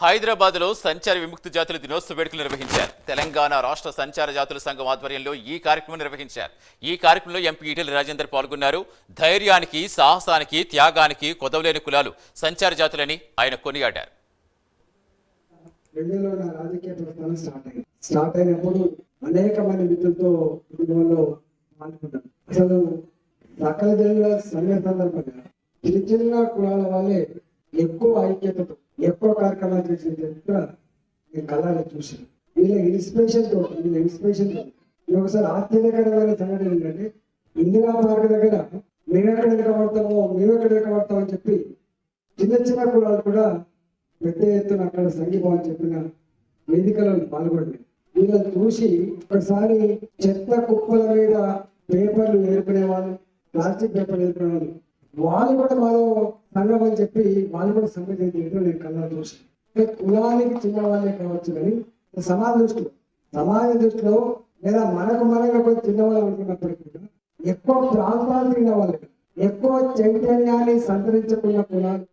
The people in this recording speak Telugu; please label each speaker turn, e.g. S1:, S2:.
S1: హైదరాబాద్లో సంచార విముక్తి జాతుల దినోత్సవ వేడుకలు నిర్వహించారు. తెలంగాణ రాష్ట్ర సంచార జాతుల సంఘం ఆధ్వర్యంలో ఈ కార్యక్రమం నిర్వహించారు. ఈ కార్యక్రమంలో ఎంపీ ఈటెల రాజేందర్ పాల్గొన్నారు. ధైర్యానికి సాహసానికి త్యాగానికి కొదవలేని కులాలు సంచార జాతులని ఆయన కొనియాడారు.
S2: స్టార్ట్ అయినప్పుడు అనేక మంది మిత్రులతో కుటుంబంలో అసలు సకల సంఘ సందర్భంగా చిన్న చిన్న కులాల వాళ్ళే ఎక్కువ ఐక్యతతో ఎక్కువ కార్యక్రమాలు చేసిన నేను కళ్ళారా చూసాను వీళ్ళ ఇన్స్పిరేషన్తో వీళ్ళ ఇన్స్పిరేషన్తో. ఇది ఒకసారి ఆశ్చర్యకరమైన సంఘటన ఏంటంటే ఇందిరా పార్క్ దగ్గర మేమెక్కడ ఎక్కబడతామో మేమెక్కడ ఎక్కబడతామో అని చెప్పి చిన్న చిన్న కులాలు కూడా పెద్ద ఎత్తున అక్కడ సంఘీభావం చెప్పిన వేదికలను పాల్గొంది వీళ్ళని చూసి ఒకసారి చెత్త కుప్పల మీద పేపర్లు ఏరుకునే వాళ్ళు ప్లాస్టిక్ పేపర్లు ఏరుకునే వాళ్ళు కూడా మనం సంఘం అని చెప్పి వాళ్ళు కూడా సంఘం చేయడం నేను కన్నా చూసి కులానికి చిన్న వాళ్ళే కావచ్చు కానీ సమాజ దృష్టిలో సమాజ దృష్టిలో లేదా మనకు మనగా కొంచెం చిన్నవాళ్ళు ఉంటున్నప్పటికీ కూడా ఎక్కువ ప్రాంతాలు తిన్న వాళ్ళు. ఎక్కువ చైతన్యాన్ని సంతరించకుండా కులాలు